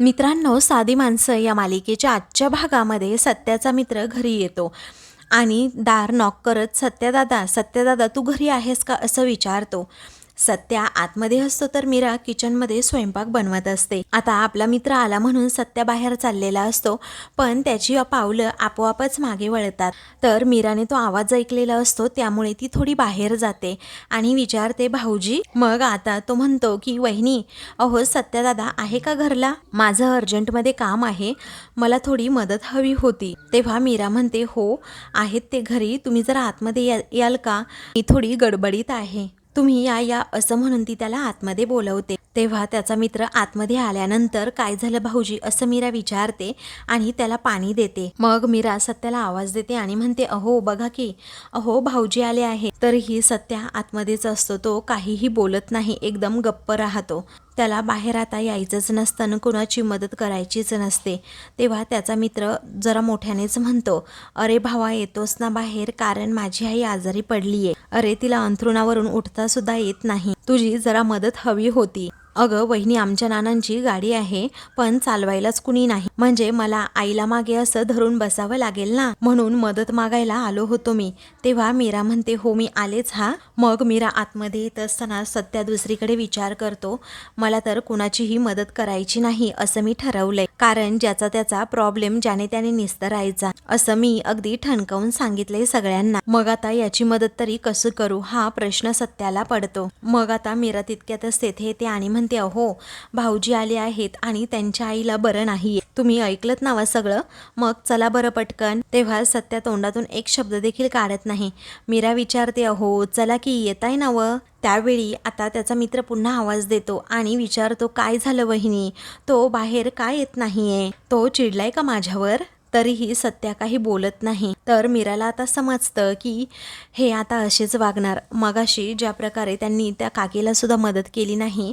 मित्रांनो साधी माणसं या मालिकेच्या आजच्या भागामध्ये सत्याचा मित्र घरी येतो. आणि दार नॉक करत सत्यदादा सत्यदादा तू घरी आहेस का? असं विचारतो. सत्या आतमध्ये असतो तर मीरा किचनमध्ये स्वयंपाक बनवत असते. आता आपला मित्र आला म्हणून सत्या बाहेर चाललेला असतो पण त्याची पावलं आपोआपच मागे वळतात. तर मीराने तो आवाज ऐकलेला असतो त्यामुळे ती थोडी बाहेर जाते आणि विचारते भाऊजी मग आता तो म्हणतो की वहिनी अहो सत्यादादा आहे का घरला? माझं अर्जंटमध्ये काम आहे. मला थोडी मदत हवी होती. तेव्हा मीरा म्हणते हो आहेत ते घरी. तुम्ही जर आतमध्ये या याल का? मी थोडी गडबडीत आहे. तुम्ही या या असं म्हणून ती त्याला आतमध्ये बोलवते. तेव्हा त्याचा मित्र आतमध्ये आल्यानंतर काय झालं भाऊजी? असं मीरा विचारते आणि त्याला पाणी देते. मग मीरा सत्याला आवाज देते आणि म्हणते अहो बघा की अहो भाऊजी आले आहे तरीही सत्या आतमध्येच असतो तो काहीही बोलत नाही एकदम गप्प राहतो. त्याला बाहेर आता यायचंच नसतं आणि कुणाची मदत करायचीच नसते. तेव्हा त्याचा मित्र जरा मोठ्यानेच म्हणतो अरे भावा येतोस ना बाहेर कारण माझी आई आजारी पडलीये. अरे तिला अंथरुणावरून उठता सुद्धा येत नाही. तुझी जरा मदत हवी होती. अगं वहिनी आमच्या नानांची गाडी आहे पण चालवायलाच कुणी नाही. म्हणजे मला आईला मागे असं धरून बसावं लागेल ना? म्हणून मदत मागायला आलो होतो मी. तेव्हा मीरा म्हणते हो मी आलेच हा. मग मीरा आतमध्ये येत असताना सत्या दुसरीकडे विचार करतो मला तर कुणाचीही मदत करायची नाही असं मी ठरवलंय. कारण ज्याचा त्याचा प्रॉब्लेम ज्याने त्याने निस्तरायचा असं मी अगदी ठणकावून सांगितलंय सगळ्यांना. मग आता याची मदत तरी कसं करू हा प्रश्न सत्याला पडतो. मग आता मीरा तितक्यातच तेथे येते आणि म्हणते अहो भाऊजी आले आहेत आणि त्यांच्या आईला बरं नाही तुम्ही ऐकलत नावा सगळं? मग चला बरं पटकन. तेव्हा सत्या तोंडातून एक शब्द देखील काढत नाही. मीरा विचारते अहो चला की येताय ना व? त्यावेळी आता त्याचा मित्र पुन्हा आवाज देतो आणि विचारतो काय झालं वहिनी? तो बाहेर काय येत नाहीये? तो चिडलाय का माझ्यावर? तरीही सत्या काही बोलत नाही. तर मीराला आता समजतं की हे आता असेच वागणार. मगाशी ज्या प्रकारे त्यांनी त्या काकीला सुद्धा मदत केली नाही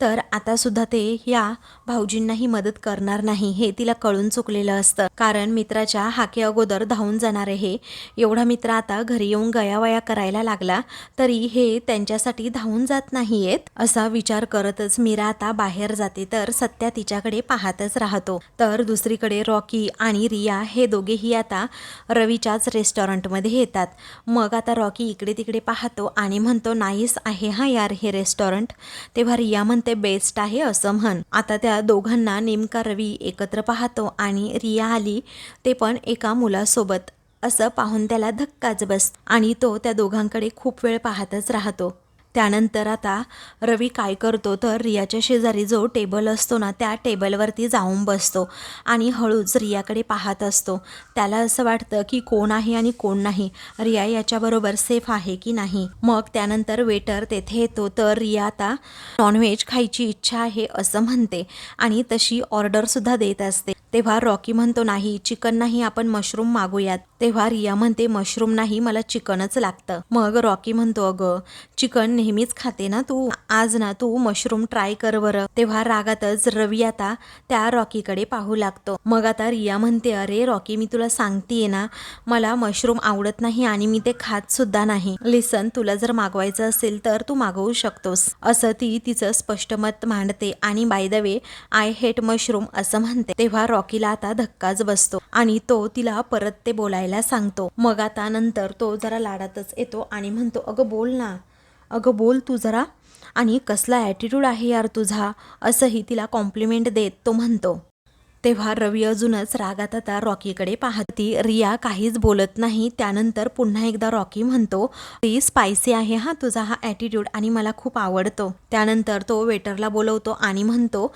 तर आता सुद्धा ते या भाऊजींनाही मदत करणार नाही हे तिला कळून चुकलेलं असतं. कारण मित्राच्या हाके अगोदर धावून जाणारे हे एवढा मित्र आता घरी येऊन गयावया करायला लागला तरी हे त्यांच्यासाठी धावून जात नाहीयेत असा विचार करतच मीरा आता बाहेर जाते तर सत्या तिच्याकडे पाहतच राहतो. तर दुसरीकडे रॉकी आणि रिया हे दोघेही आता रवीच्याच रेस्टॉरंटमध्ये येतात. मग आता रॉकी इकडे तिकडे पाहतो आणि म्हणतो नाहीस आहे हा यार हे रेस्टॉरंट तेव्हा रिया म्हणते बेस्ट आहे असं म्हण. आता त्या दोघांना नेमका रवी एकत्र पाहतो आणि रिया आली ते पण एका मुलासोबत. असं पाहून त्याला धक्काच बस आणि तो त्या दोघांकडे खूप वेळ पाहतच राहतो. त्यानंतर आता रवी काय करतो तर रियाच्या शेजारी जो टेबल असतो ना त्या टेबलवरती जाऊन बसतो आणि हळूच रियाकडे पाहत असतो. त्याला असं वाटतं की कोण आहे आणि कोण नाही. रिया याच्याबरोबर सेफ आहे की नाही? मग त्यानंतर वेटर तेथे येतो तर रिया आता नॉनव्हेज खायची इच्छा आहे असं म्हणते आणि तशी ऑर्डरसुद्धा देत असते. तेव्हा रॉकी म्हणतो नाही चिकन नाही आपण मशरूम मागूयात. तेव्हा रिया म्हणते मशरूम नाही मला चिकनच लागतं. मग रॉकी म्हणतो अगं चिकन नेहमीच खाते ना तू? आज ना तू मशरूम ट्राय कर बरं. तेव्हा रागातच रवी आता त्या रॉकीकडे पाहू लागतो. मग आता रिया म्हणते अरे रॉकी मी तुला सांगतेय ना मला मशरूम आवडत नाही आणि मी ते खात सुद्धा नाही. लिसन तुला जर मागवायचं असेल तर तू मागवू शकतोस. असं ती तिचं स्पष्ट मत मांडते आणि by the way I hate mushroom असं म्हणते. तेव्हा रॉकीला आता धक्काच बसतो आणि तो तिला परत ते बोलायला सांगतो. मग आता नंतर तो जरा लाडातच येतो आणि म्हणतो अगं बोल ना. अगं बोल तू जरा. आणि कसला ॲटिट्यूड आहे यार तुझा? असंही तिला कॉम्प्लिमेंट देत तो म्हणतो. तेव्हा रवी अजूनच रागात आता रॉकीकडे पाहती. रिया काहीच बोलत नाही. त्यानंतर पुन्हा एकदा रॉकी म्हणतो ती स्पायसी आहे हा तुझा हा ॲटिट्यूड आणि मला खूप आवडतो. त्यानंतर तो वेटरला बोलवतो आणि म्हणतो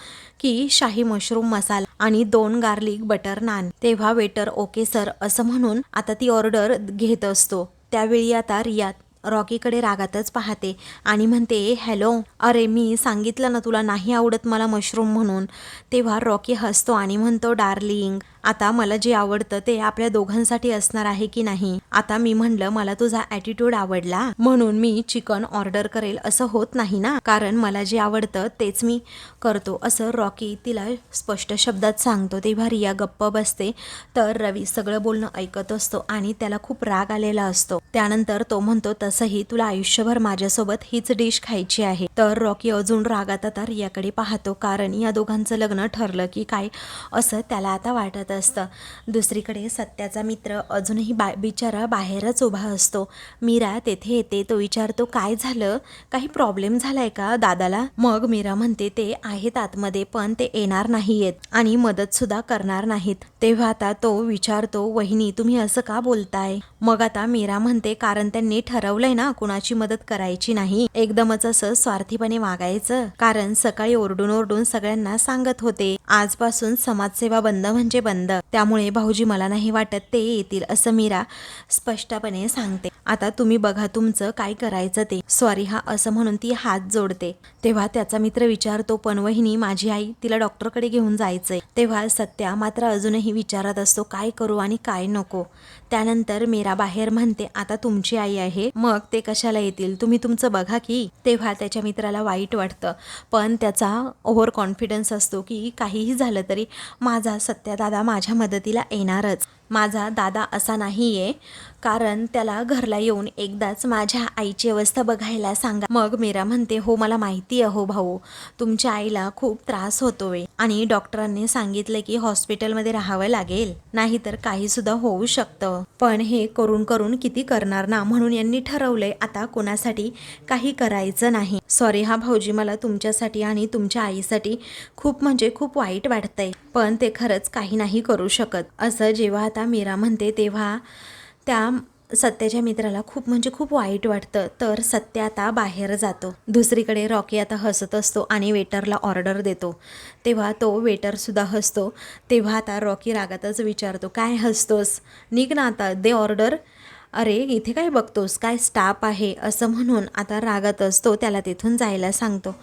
की शाही मशरूम मसाला आणि दोन गार्लिक बटर नान तेव्हा वेटर ओके सर असं म्हणून आता ती ऑर्डर घेत असतो. त्यावेळी आता रिया रॉकीकडे रागातच पाहते आणि म्हणते हॅलो अरे मी सांगितलं ना तुला नाही आवडत मला मशरूम म्हणून. तेव्हा रॉकी हसतो आणि म्हणतो डार्लिंग आता मला जे आवडतं ते आपल्या दोघांसाठी असणार आहे की नाही? आता मी म्हणलं मला तुझा ॲटिट्यूड आवडला. म्हणून मी चिकन ऑर्डर करेल असं होत नाही ना? कारण मला जे आवडतं तेच मी करतो असं रॉकी तिला स्पष्ट शब्दात सांगतो. तेव्हा रिया गप्प बसते. तर रवी सगळं बोलणं ऐकत असतो आणि त्याला खूप राग आलेला असतो. त्यानंतर तो म्हणतो तसंही तुला आयुष्यभर माझ्यासोबत हीच डिश खायची आहे. तर रॉकी अजून रागात आता रियाकडे पाहतो. कारण या दोघांचं लग्न ठरलं की काय असं त्याला आता वाटत असतं. दुसरीकडे सत्याचा मित्र अजूनही बा बिचारा बाहेरच उभा असतो. मीरा तेथे येते तो विचारतो काय झालं? काही प्रॉब्लेम झालाय का दादाला? मग मीरा म्हणते ते आहेत आतमध्ये पण ते येणार नाहीयेत आणि मदत सुद्धा करणार नाहीत. तेव्हा आता तो विचारतो वहिनी तुम्ही असं का बोलताय? मग आता मीरा म्हणते कारण त्यांनी ठरवलंय ना कुणाची मदत करायची नाही. एकदमच असं स्वार्थीपणे वागायचं. कारण सकाळी ओरडून ओरडून सगळ्यांना सांगत होते. आजपासून समाजसेवा बंद म्हणजे बंद त्यामुळे भाऊजी मला नाही वाटत ते येतील असं मीरा स्पष्टपणे सांगते. आता तुम्ही बघा तुमचं काय करायचं ते. सॉरी हा असं म्हणून ती हात जोडते. तेव्हा त्याचा मित्र विचारतो पण वहिनी माझी आई तिला डॉक्टरकडे घेऊन जायचंय. तेव्हा सत्या मात्र अजूनही विचारत असतो काय करू आणि काय नको? त्यानंतर मीरा बाहेर म्हणते आता तुमची आई आहे मग ते कशाला येतील? तुम्ही तुमचं बघा की. तेव्हा त्याच्या मित्राला वाईट वाटतं. पण त्याचा ओव्हर कॉन्फिडन्स असतो की काहीही झालं तरी माझा सत्या दादा माझ्या मदतीला येणारच. माझा दादा असा नाही आहे कारण त्याला घरला येऊन एकदाच माझ्या आईची अवस्था बघायला सांगा. मग मीरा म्हणते हो मला माहिती आहे हो भाऊ. तुमच्या आईला खूप त्रास होतोय. आणि डॉक्टरांनी सांगितलं की हॉस्पिटलमध्ये राहावं लागेल. नाहीतर काही सुद्धा होऊ शकतं. पण हे करून करून किती करणार ना? म्हणून यांनी ठरवलंय आता कोणासाठी काही करायचं नाही. सॉरी हा भाऊजी मला तुमच्यासाठी आणि तुमच्या आईसाठी खूप म्हणजे खूप वाईट वाटतंय. पण ते खरंच काही नाही करू शकत. असं जेव्हा आता मीरा म्हणते तेव्हा त्या सत्याच्या मित्राला खूप म्हणजे खूप वाईट वाटतं. तर सत्य आता बाहेर जातो. दुसरीकडे रॉकी आता हसत असतो आणि वेटरला ऑर्डर देतो. तेव्हा तो वेटरसुद्धा हसतो. तेव्हा आता रॉकी रागातच विचारतो काय हसतोस? निघ ना आता दे ऑर्डर. अरे इथे काय बघतोस? काय स्टाफ आहे? असं म्हणून आता रागात असतो त्याला तिथून जायला सांगतो.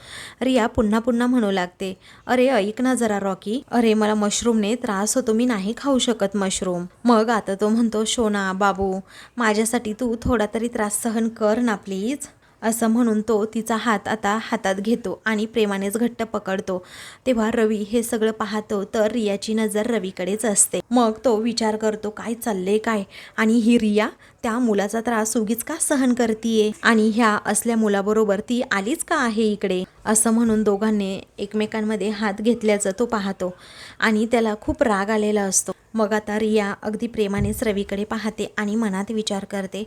रिया पुन्हा पुन्हा म्हणू लागते. अरे ऐक ना जरा रॉकी. अरे मला मशरूमने त्रास होतो मी नाही खाऊ शकत मशरूम. मग आता तो म्हणतो शोना बाबू माझ्यासाठी तू थोडा तरी त्रास सहन कर ना प्लीज. असं म्हणून तो तिचा हात आता हातात घेतो आणि प्रेमानेच घट्ट पकडतो. तेव्हा रवी हे सगळं पाहतो तर रियाची नजर रवीकडेच असते. मग तो विचार करतो काय चाललंय काय? आणि ही रिया? त्या मुलाचा त्रास उगीच का सहन करतीये? आणि ह्या असल्या मुलाबरोबर ती आलीच का आहे इकडे? असं म्हणून दोघांनी एकमेकांमध्ये हात घेतल्याचं तो पाहतो. आणि त्याला खूप राग आलेला असतो. मग आता रिया अगदी प्रेमानेच रवीकडे पाहते आणि मनात विचार करते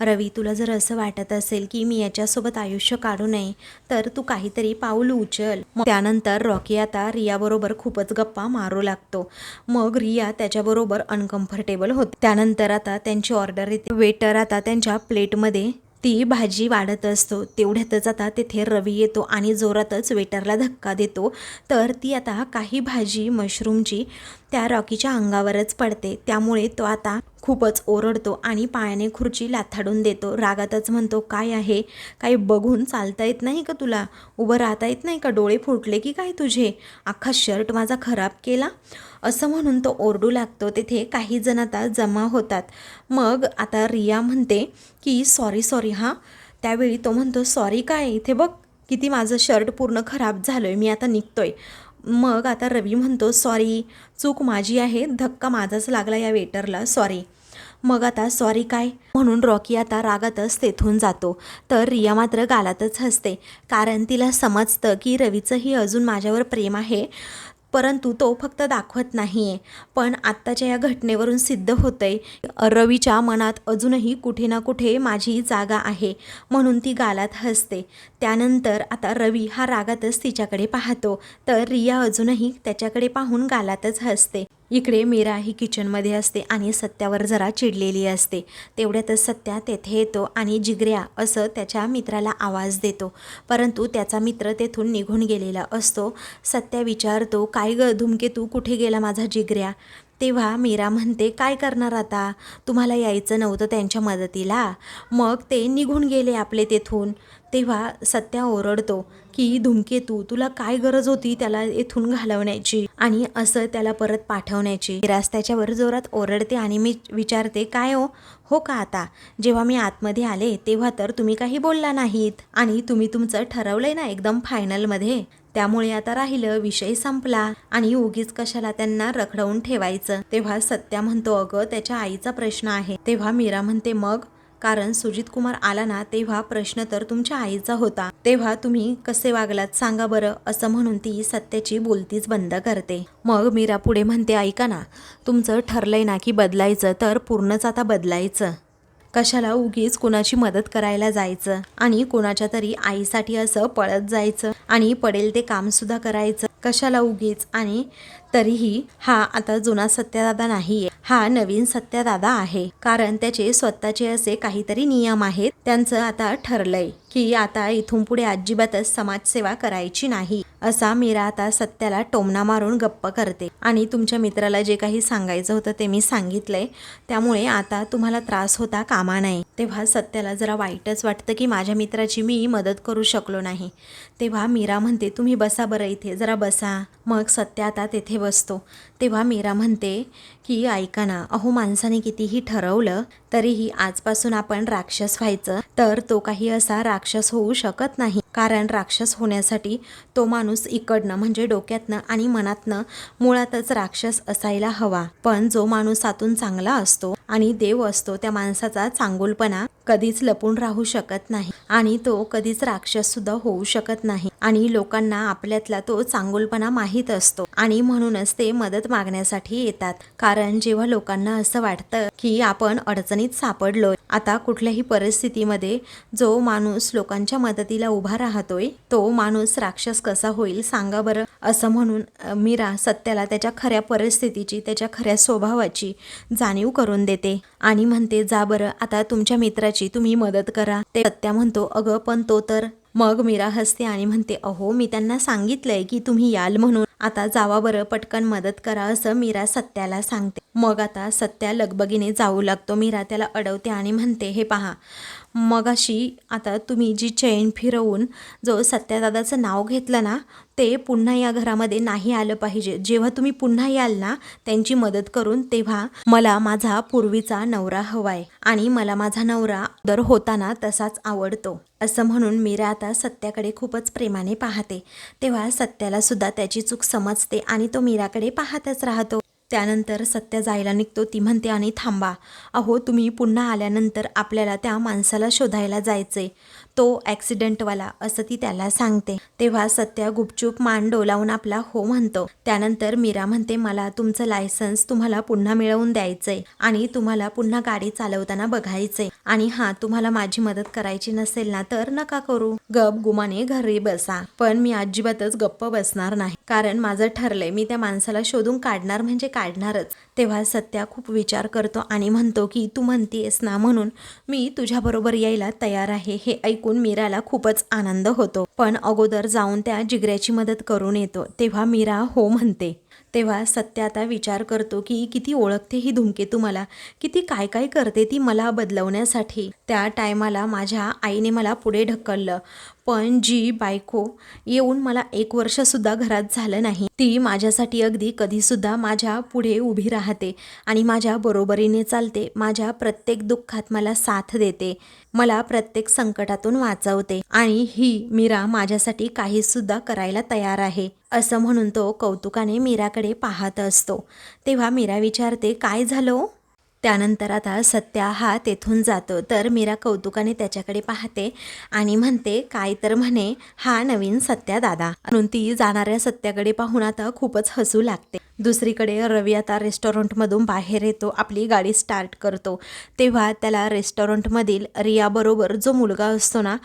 रवी तुला जर असं वाटत असेल की मी याच्यासोबत आयुष्य काढू नये तर तू काहीतरी पाऊल उचल. मग त्यानंतर रॉकी आता रियाबरोबर खूपच गप्पा मारू लागतो. मग रिया त्याच्याबरोबर अनकम्फर्टेबल होते. त्यानंतर आता त्यांची ऑर्डर येते. वेटर आता त्यांच्या प्लेटमध्ये ती भाजी वाढत असतो. तेवढ्यातच आता तेथे रवी येतो आणि जोरातच वेटरला धक्का देतो. तर ती आता काही भाजी मशरूमची त्या रॉकीच्या अंगावरच पडते. त्यामुळे तो आता खूपच ओरडतो आणि पायाने खुर्ची लाथाडून देतो. रागातच म्हणतो काय आहे? काही बघून चालता येत नाही का तुला? उभं राहता येत नाही का? डोळे फुटले की काय तुझे? अख्खा शर्ट माझा खराब केला? असं म्हणून तो ओरडू लागतो. तेथे काही जण आता जमा होतात. मग आता रिया म्हणते की सॉरी सॉरी हां. त्यावेळी तो म्हणतो सॉरी काय? इथे बघ किती माझं शर्ट पूर्ण खराब झालं आहे मी आता निघतोय. मग आता रवी म्हणतो सॉरी चूक माझी आहे. धक्का माझाच लागला या वेटरला. सॉरी. मग आता सॉरी काय? म्हणून रॉकी आता रागातच तेथून जातो. तर रिया मात्र गालातच हसते. कारण तिला समजतं की रवीचंही अजून माझ्यावर प्रेम आहे परंतु तो फक्त दाखवत नाही आहे पण आत्ताच्या या घटनेवरून सिद्ध होतंय रवीच्या मनात अजूनही कुठे ना कुठे माझी जागा आहे म्हणून ती गालात हसते. त्यानंतर आता रवी हा रागातच तिच्याकडे पाहतो. तर रिया अजूनही त्याच्याकडे पाहून गालातच हसते. इकडे मीरा ही किचनमध्ये असते आणि सत्यावर जरा चिडलेली असते. तेवढ्यातच सत्या तेथे येतो आणि जिगऱ्या असं त्याच्या मित्राला आवाज देतो. परंतु त्याचा मित्र तेथून निघून गेलेला असतो. सत्या विचारतो काय ग धुमके तू कुठे गेला माझा जिगऱ्या? तेव्हा मीरा म्हणते काय करणार आता? तुम्हाला यायचं नव्हतं त्यांच्या मदतीला. मग ते निघून गेले आपले तेथून. तेव्हा सत्या ओरडतो की धुमकेतू तुला काय गरज होती त्याला येथून घालवण्याची आणि असं त्याला परत पाठवण्याची? रस्त्याच्यावर जोरात ओरडते आणि मी विचारते काय हो? हो का आता? जेव्हा मी आतमध्ये आले तेव्हा तर तुम्ही काही बोलला नाहीत आणि तुम्ही तुमचं ठरवलंय ना एकदम फायनलमध्ये? त्यामुळे आता राहिलं विषय संपला आणि उगीच कशाला त्यांना रखडवून ठेवायचं? तेव्हा सत्या म्हणतो अगं त्याच्या आईचा प्रश्न आहे. तेव्हा मीरा म्हणते मग? कारण सुजित कुमार आला ना तेव्हा प्रश्न तर तुमच्या आईचा होता. तेव्हा तुम्ही कसे वागलात सांगा बरं असं म्हणून ती सत्याची बोलतीच बंद करते. मग मीरा पुढे म्हणते ऐका ना तुमचं ठरलंय ना की बदलायचं तर पूर्णच आता बदलायचं. कशाला उगीच कुणाची मदत करायला जायचं? आणि कोणाच्या तरी आईसाठी असं पळत जायचं? आणि पडेल ते काम सुद्धा करायचं. कशाला उगीच? आणि तरीही हा आता जुना सत्यदादा नाहीये. हा नवीन सत्यदादा आहे. कारण त्याचे स्वतःचे असे काहीतरी नियम आहेत. त्यांचं आता ठरलंय की आता इथून पुढे अजिबातच समाजसेवा करायची नाही. असा मीरा आता सत्याला टोमणा मारून गप्प करते. आणि तुमच्या मित्राला जे काही सांगायचं होतं ते मी सांगितलंय. त्यामुळे आता तुम्हाला त्रास होता कामा नाही तेव्हा सत्याला जरा वाईटच वाटतं की माझ्या मित्राची मी मदत करू शकलो नाही. तेव्हा मीरा म्हणते तुम्ही बसा बरं इथे जरा बसा. मग सत्य आता तेथे बसतो तेव्हा मीरा म्हणते की ऐका ना अहो माणसाने कितीही ठरवलं तरीही आजपासून आपण राक्षस व्हायचं तर तो काही असा राक्षस होऊ शकत नाही. कारण राक्षस होण्यासाठी तो माणूस इकडनं म्हणजे डोक्यातनं आणि मनातनं मुळातच राक्षस असायला हवा. पण जो माणूस आतून चांगला असतो आणि देव असतो त्या माणसाचा चांगुलपणा कधीच लपून राहू शकत नाही. आणि तो कधीच राक्षस सुद्धा होऊ शकत नाही. आणि लोकांना आपल्यातला तो चांगुलपणा माहीत असतो आणि म्हणूनच ते मदत मागण्यासाठी येतात. कारण जेव्हा लोकांना असं वाटतं की आपण अडचणीत सापडलोय आता कुठल्याही परिस्थितीमध्ये जो माणूस लोकांच्या मदतीला उभा राहतोय तो माणूस राक्षस कसा होईल सांगा बरं. असं म्हणून मीरा सत्याला त्याच्या खऱ्या परिस्थितीची त्याच्या खऱ्या स्वभावाची जाणीव करून देते आणि म्हणते जा बरं आता तुमच्या मित्राची तुम्ही मदत करा. ते सत्या म्हणतो अगं पण तो तर मग मीरा हसते आणि म्हणते अहो मी त्यांना सांगितलंय की तुम्ही याल म्हणून. आता जावा बरं पटकन मदत करा असं मीरा सत्याला सांगते. मग आता सत्या लगबगीने जाऊ लागतो. मीरा त्याला अडवते आणि म्हणते हे पहा मगाशी आता तुम्ही जी चैन फिरवून जो सत्यादादाचं नाव घेतलं ना ते पुन्हा या घरामध्ये नाही आलं पाहिजे. जेव्हा तुम्ही पुन्हा याल ना त्यांची मदत करून तेव्हा मला माझा पूर्वीचा नवरा हवाय. आणि मला माझा नवरा दर होताना तसाच आवडतो. असं म्हणून मीरा आता सत्याकडे खूपच प्रेमाने पाहते. तेव्हा सत्याला सुद्धा त्याची चूक समजते आणि तो मीराकडे पाहतच राहतो. त्यानंतर सत्या जायला निघतो. ती म्हणते आणि थांबा. अहो तुम्ही पुन्हा आल्यानंतर आपल्याला त्या माणसाला शोधायला जायचं आहे तो ॲक्सिडेंटवाला असं ती त्याला सांगते. तेव्हा सत्या गुपचूप मान डोलावून आपला हो म्हणतो. त्यानंतर मीरा म्हणते मला तुमचं लायसन्स तुम्हाला पुन्हा मिळवून द्यायचंय आणि तुम्हाला पुन्हा गाडी चालवताना बघायचंय. आणि हा तुम्हाला माझी मदत करायची नसेल ना तर नका करू. गप गुमाने घरी बसा. पण मी अजिबातच गप्प बसणार नाही. कारण माझं ठरलंय मी त्या माणसाला शोधून काढणार म्हणजे काढणारच. तेव्हा सत्या खूप विचार करतो आणि म्हणतो की तू म्हणतीयस ना म्हणून मी तुझ्याबरोबर यायला तयार आहे हे ऐकून मीराला खूपच आनंद होतो. पण अगोदर जाऊन त्या जिगऱ्याची मदत करून येतो तेव्हा मीरा हो म्हणते. तेव्हा सत्य आता विचार करतो की किती ओळखते ही धुमकेतू मला किती काय काय करते ती मला बदलवण्यासाठी? त्या टायमाला माझ्या आईने मला पुढे ढकललं. पण जी बायको येऊन मला एक वर्षसुद्धा घरात झालं नाही ती माझ्यासाठी अगदी कधीसुद्धा माझ्या पुढे उभी राहते आणि माझ्या बरोबरीने चालते. माझ्या प्रत्येक दुःखात मला साथ देते. मला प्रत्येक संकटातून वाचवते आणि ही मीरा माझ्यासाठी काही सुद्धा करायला तयार आहे. असं म्हणून तो कौतुकाने मीराकडे पाहत असतो. तेव्हा मीरा विचारते काय झालं? त्यानंतर आता सत्या हा तेथून जातो. तर मीरा कौतुकाने त्याच्याकडे पाहते आणि म्हणते काय तर म्हणे हा नवीन सत्या दादा. म्हणून ती जाणाऱ्या सत्याकडे पाहून आता खूपच हसू लागते. दुसरीकडे रवी आता रेस्टॉरंटमधून बाहेर येतो आपली गाडी स्टार्ट करतो. तेव्हा त्याला रेस्टॉरंटमधील रियाबरोबर जो मुलगा असतो ना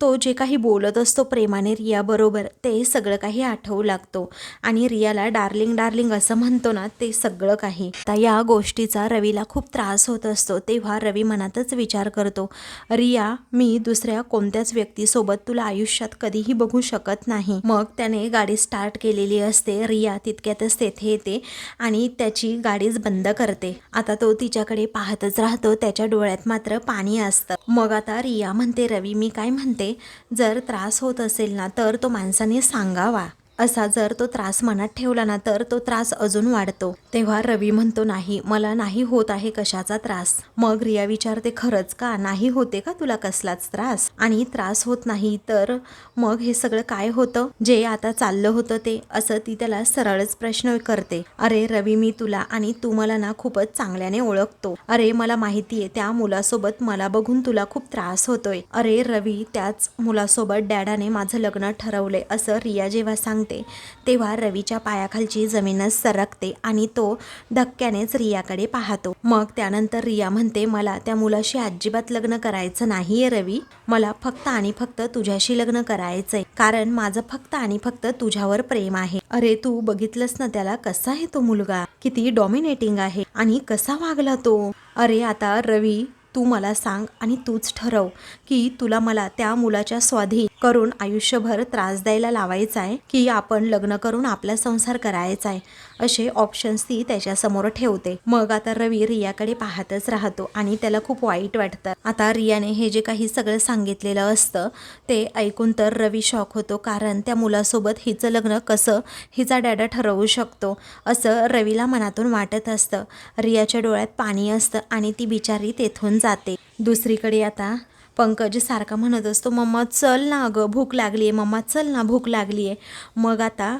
तो जे काही बोलत असतो प्रेमाने रियाबरोबर ते सगळं काही आठवू लागतो. आणि रियाला डार्लिंग डार्लिंग असं म्हणतो ना ते सगळं काही. आता या गोष्टीचा रवीला खूप त्रास होत असतो तेव्हा रवी मनातच विचार करतो रिया मी दुसऱ्या कोणत्याच व्यक्तीसोबत तुला आयुष्यात कधीही बघू शकत नाही. मग त्याने गाडी स्टार्ट केलेली असते रिया तितक्यातच तेथे येते आणि त्याची गाडीच बंद करते. आता तो तिच्याकडे पाहतच राहतो त्याच्या डोळ्यात मात्र पाणी असतं. मग आता रिया म्हणते रवी मी काय म्हणते? जर त्रास होत असेल ना तर तो माणसाने सांगावा. असा जर तो त्रास मनात ठेवला ना तर तो त्रास अजून वाढतो. तेव्हा रवी म्हणतो नाही मला नाही होत आहे कशाचा त्रास. मग रिया विचारते खरंच का? नाही होते का तुला कसलाच त्रास? आणि त्रास होत नाही तर मग हे सगळं काय होतं? जे आता चाललं होतं ते असं ती त्याला सरळच प्रश्न करते. अरे रवी मी तुला आणि तू मला ना खूपच चांगल्याने ओळखतो. अरे मला माहितीये त्या मुलासोबत मला बघून तुला खूप त्रास होतोय. अरे रवी त्याच मुलासोबत डॅडाने माझं लग्न ठरवलंय असं रिया जेव्हा सांग सांगते. तेव्हा रवीच्या पायाखालची जमीनच सरकते आणि तो धक्क्यानेच रियाकडे पाहतो. मग त्यानंतर रिया म्हणते मला त्या मुलाशी अजिबात लग्न करायचं नाहीये रवी. मला फक्त आणि फक्त तुझ्याशी लग्न करायचंय. कारण माझं फक्त आणि फक्त तुझ्यावर प्रेम आहे. अरे तू बघितलंस ना त्याला कसा आहे तो मुलगा? किती डॉमिनेटिंग आहे आणि कसा वागला तो? अरे आता रवी तू मला सांग आणि तूच ठरव की तुला मला त्या मुलाच्या स्वाधीन करून आयुष्यभर त्रास द्यायला लावायचा आहे की आपण लग्न करून आपला संसार करायचा आहे असे ऑप्शन्स ती त्याच्यासमोर ठेवते. मग आता रवी रियाकडे पाहतच राहतो आणि त्याला खूप वाईट वाटतं. आता रियाने हे जे काही सगळं सांगितलेलं असतं ते ऐकून तर रवी शॉक होतो कारण त्या मुलासोबत हिचं लग्न कसं हिचा डॅडा ठरवू शकतो असं रवीला मनातून वाटत असतं. रियाच्या डोळ्यात पाणी असतं आणि ती बिचारी तेथून जाते. दुसरीकडे आता पंकज सारखा म्हणत असतो मम्मा चल ना अगं भूक लागली आहे मम्मा चल ना भूक लागली आहे मग आता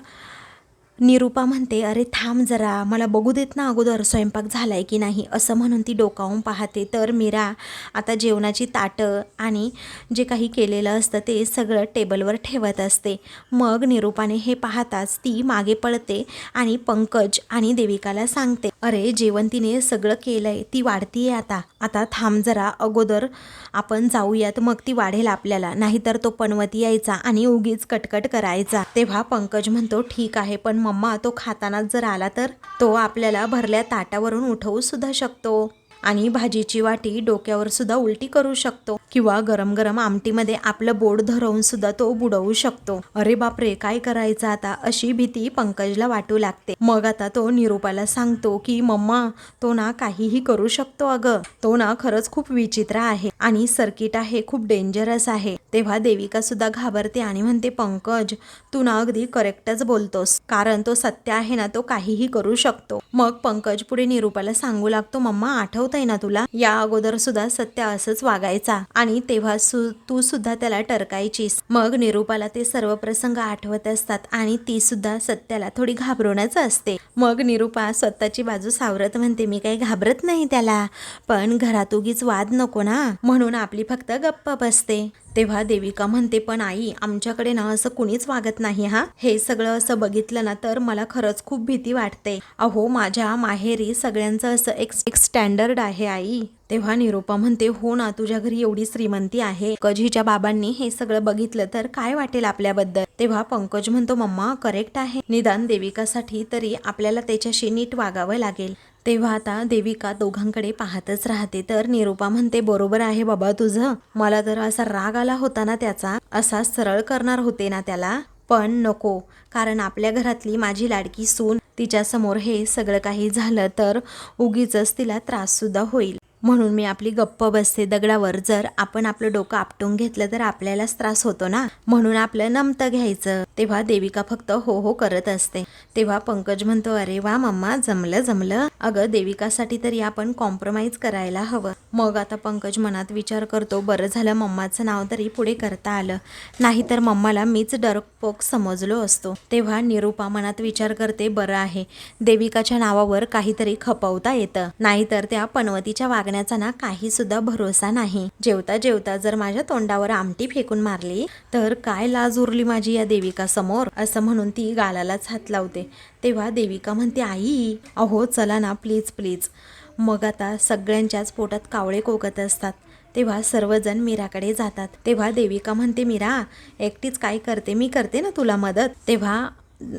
निरूपा म्हणते अरे थांब जरा मला बघू देत ना अगोदर स्वयंपाक झाला आहे की नाही असं म्हणून ती डोकावून पाहते. तर मीरा आता जेवणाची ताटं आणि जे काही केलेलं असतं ते सगळं टेबलवर ठेवत असते. मग निरूपाने हे पाहताच ती मागे पळते आणि पंकज आणि देविकाला सांगते अरे जेवण तिने सगळं आहे ती वाढतीये आता. आता थांब जरा अगोदर आपण जाऊयात मग ती वाढेल आपल्याला. नाहीतर तो पनवती यायचा आणि उगीच कटकट करायचा. तेव्हा पंकज म्हणतो ठीक आहे पण मम्मा तो खातानाच जर आला तर तो आपल्याला भरल्या ताटावरून उठवू सुद्धा शकतो. आणि भाजीची वाटी डोक्यावर सुद्धा उलटी करू शकतो किंवा गरम गरम आमटीमध्ये आपलं बोट धरवून सुद्धा तो बुडवू शकतो. अरे बापरे काय करायचं आता? अशी भीती पंकजला वाटू लागते. मग आता तो निरूपाला सांगतो की मम्मा तो ना काहीही करू शकतो अगं. तो ना खरंच खूप विचित्र आहे आणि सर्किट आहे खूप डेंजरस आहे. तेव्हा देविका सुद्धा घाबरते आणि म्हणते पंकज तू ना अगदी करेक्टच बोलतोस. कारण तो सत्य आहे ना तो काहीही करू शकतो. मग पंकज पुढे निरूपाला सांगू लागतो मम्मा आठवतंय ना तुला? या अगोदर सुद्धा सत्य असंच वागायचा आणि तेव्हा सु तू सुद्धा त्याला टरकायचीस. मग निरूपाला ते सर्व प्रसंग आठवत असतात आणि ती सुद्धा सत्याला थोडी घाबरवण्याच असते. मग निरूपा स्वतःची बाजू सावरत म्हणते मी काही घाबरत नाही त्याला पण घरात उगीच वाद नको ना? म्हणून आपली फक्त गप्प बसते. तेव्हा देविका म्हणते पण आई आमच्याकडे ना असं कुणीच वागत नाही हा? हे सगळं असं बघितलं ना तर मला खरंच खूप भीती वाटते. अहो माझ्या माहेरी सगळ्यांचं असं एक एक स्टँडर्ड आहे आई. तेव्हा निरूपा म्हणते हो ना तुझ्या घरी एवढी श्रीमंती आहे. कजीच्या बाबांनी हे सगळं बघितलं तर काय वाटेल आपल्याबद्दल? तेव्हा पंकज म्हणतो मम्मा करेक्ट आहे. निदान देविकासाठी तरी आपल्याला त्याच्याशी नीट वागावं लागेल. तेव्हा आता देविका दोघांकडे पाहतच राहते. तर निरूपा म्हणते बरोबर आहे बाबा तुझं. मला तर असा राग आला होता ना त्याचा. असा सरळ करणार होते ना त्याला. पण नको. कारण आपल्या घरातली माझी लाडकी सून तिच्यासमोर हे सगळं काही झालं तर उगीच तिला त्रास सुद्धा होईल. म्हणून मी आपली गप्प बसते दगडावर. जर आपण आपलं डोकं आपटून घेतलं तर आपल्यालाच त्रास होतो ना? म्हणून आपलं नमतं घ्यायचं. तेव्हा देविका फक्त हो हो करत असते. तेव्हा पंकज म्हणतो अरे वा मम्मा जमलं जमलं. अगं देविकासाठी तरी आपण कॉम्प्रोमाइज करायला हवं. मग आता पंकज मनात विचार करतो बरं झालं मम्माचं नाव तरी पुढे करता आलं. नाहीतर मम्माला मीच डरपोक समजलो असतो. तेव्हा निरूपा मनात विचार करते बरं आहे. देविकाच्या नावावर काहीतरी खपवता येतं. नाहीतर त्या पनवतीच्या वागण्याचा ना काही सुद्धा भरोसा नाही. जेवता जेवता जर माझ्या तोंडावर आमटी फेकून मारली तर काय लाज उरली माझी या देविका समोर? असं म्हणून ती गालालाच हात लावते. तेव्हा देविका म्हणते आई अहो चला ना प्लीज प्लीज मग आता सगळ्यांच्याच पोटात कावळे कोकत असतात. तेव्हा सर्वजण मीराकडे जातात. तेव्हा देविका म्हणते मीरा एकटीच काय करते? मी करते ना तुला मदत. तेव्हा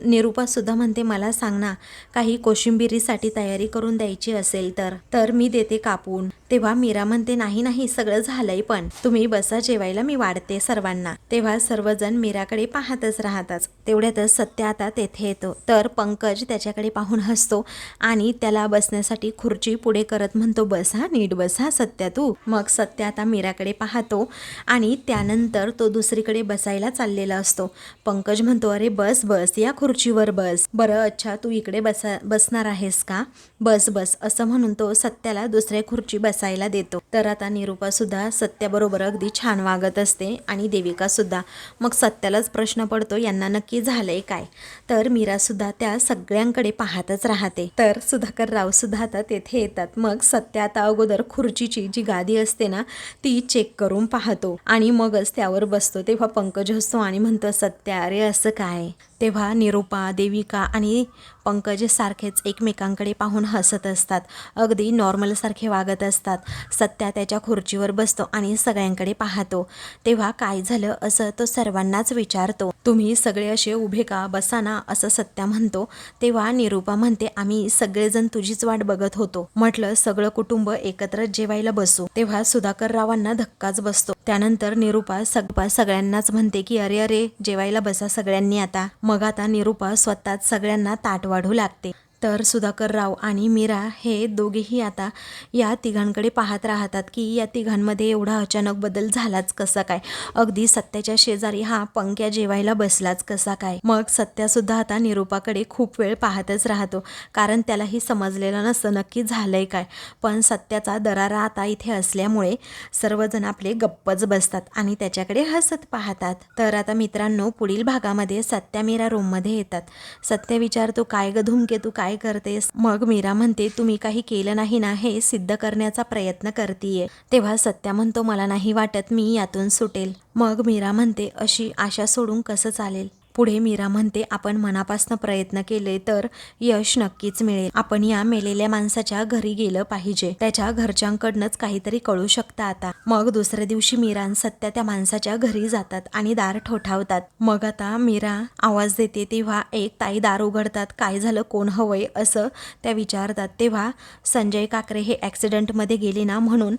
निरुपासुद्धा म्हणते मला सांग ना काही कोशिंबिरीसाठी तयारी करून द्यायची असेल तर. तर मी देते कापून. तेव्हा मीरा म्हणते नाही नाही सगळं झालंय पण तुम्ही बसा जेवायला मी वाढते सर्वांना. तेव्हा सर्वजण मीराकडे पाहतच राहतात. तेवढ्यातच सत्य आता तेथे येतो. तर पंकज त्याच्याकडे पाहून हसतो आणि त्याला बसण्यासाठी खुर्ची पुढे करत म्हणतो बसा नीट बसा सत्या तू. मग सत्य आता मीराकडे पाहतो आणि त्यानंतर तो दुसरीकडे बसायला चाललेला असतो. पंकज म्हणतो अरे बस बस या खुर्चीवर बस. बरं अच्छा तू इकडे बसा बसणार आहेस का? बस बस असं म्हणून तो सत्याला दुसऱ्या खुर्ची बसायला देतो. तर आता निरूपा सुद्धा सत्याबरोबर अगदी छान वागत असते आणि देविका सुद्धा. मग सत्यालाच प्रश्न पडतो यांना नक्की झालंय काय? तर मीरा सुद्धा त्या सगळ्यांकडे पाहतच राहते. तर सुधाकर राव सुद्धा आता तेथे येतात. मग सत्या आता अगोदर खुर्चीची जी गादी असते ना ती चेक करून पाहतो. आणि मगच त्यावर बसतो. तेव्हा पंकज हसतो आणि म्हणतो सत्य अरे असं काय? तेव्हा निरूपा देविका आणि पंकज सारखेच एकमेकांकडे पाहून हसत असतात. अगदी नॉर्मलसारखे वागत असतात. सत्या त्याच्या खुर्चीवर बसतो आणि सगळ्यांकडे पाहतो. तेव्हा काय झालं असं तो सर्वांनाच विचारतो. तुम्ही सगळे असे उभे का? बसा ना असं सत्या म्हणतो तेव्हा निरूपा म्हणते आम्ही सगळेजण तुझीच वाट बघत होतो. म्हटलं सगळं कुटुंब एकत्र जेवायला बसू. तेव्हा सुधाकर रावांना धक्काच बसतो. त्यानंतर निरूपा सगपा सगळ्यांनाच म्हणते की अरे अरे जेवायला बसा सगळ्यांनी आता. मग आता निरूपा स्वतःच सगळ्यांना ताट वाढू लागते. तर सुधाकर राव आणि मीरा हे दोघेही आता या तिघांकडे पाहत राहतात की या तिघांमध्ये एवढा अचानक बदल झालाच कसा काय? अगदी सत्याच्या शेजारी हा पंक्या जेवायला बसलाच कसा काय? मग सत्यासुद्धा आता निरूपाकडे खूप वेळ पाहतच राहतो कारण त्यालाही समजलेलं नसतं नक्की झालंय काय. पण सत्याचा दरारा आता इथे असल्यामुळे सर्वजण आपले गप्पच बसतात आणि त्याच्याकडे हसत पाहतात. तर आता मित्रांनो पुढील भागामध्ये सत्या मीरा रूममध्ये येतात. सत्य विचारतो काय ग धुमके तू काय करतेस? मग मीरा म्हणते तुम्ही काही केलं नाही ना हे सिद्ध करण्याचा प्रयत्न करतीये. तेव्हा सत्या म्हणतो मला नाही वाटत मी यातून सुटेल. मग मीरा म्हणते अशी आशा सोडून कसं चालेल? पुढे मीरा म्हणते आपण मनापासून प्रयत्न केले तर यश नक्कीच मिळेल. आपण या मेलेल्या माणसाच्या घरी गेलं पाहिजे. त्याच्या घरच्यांकडनंच काहीतरी कळू शकतं आता. मग दुसऱ्या दिवशी मीरा सत्या त्या माणसाच्या घरी जातात आणि दार ठोठावतात. मग आता मीरा आवाज देते तेव्हा एक ताई दार उघडतात. काय झालं? कोण हवंय? असं त्या विचारतात. तेव्हा संजय काकरे हे ॲक्सिडेंटमध्ये गेले ना म्हणून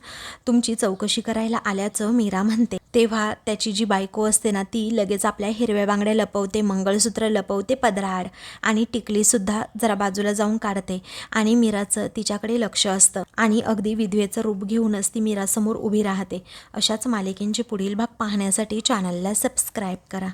तुमची चौकशी करायला आल्याचं मीरा म्हणते. तेव्हा त्याची जी बायको असते ना ती लगेच आपल्या हिरव्या बांगड्या लपवते मंगळसूत्र लपवते पदराआड आणि टिकलीसुद्धा जरा बाजूला जाऊन काढते आणि मीराचं तिच्याकडे लक्ष असतं आणि अगदी विधवेचं रूप घेऊनच ती मीरासमोर उभी राहते. अशाच मालिकेंचे पुढील भाग पाहण्यासाठी चॅनलला सबस्क्राईब करा.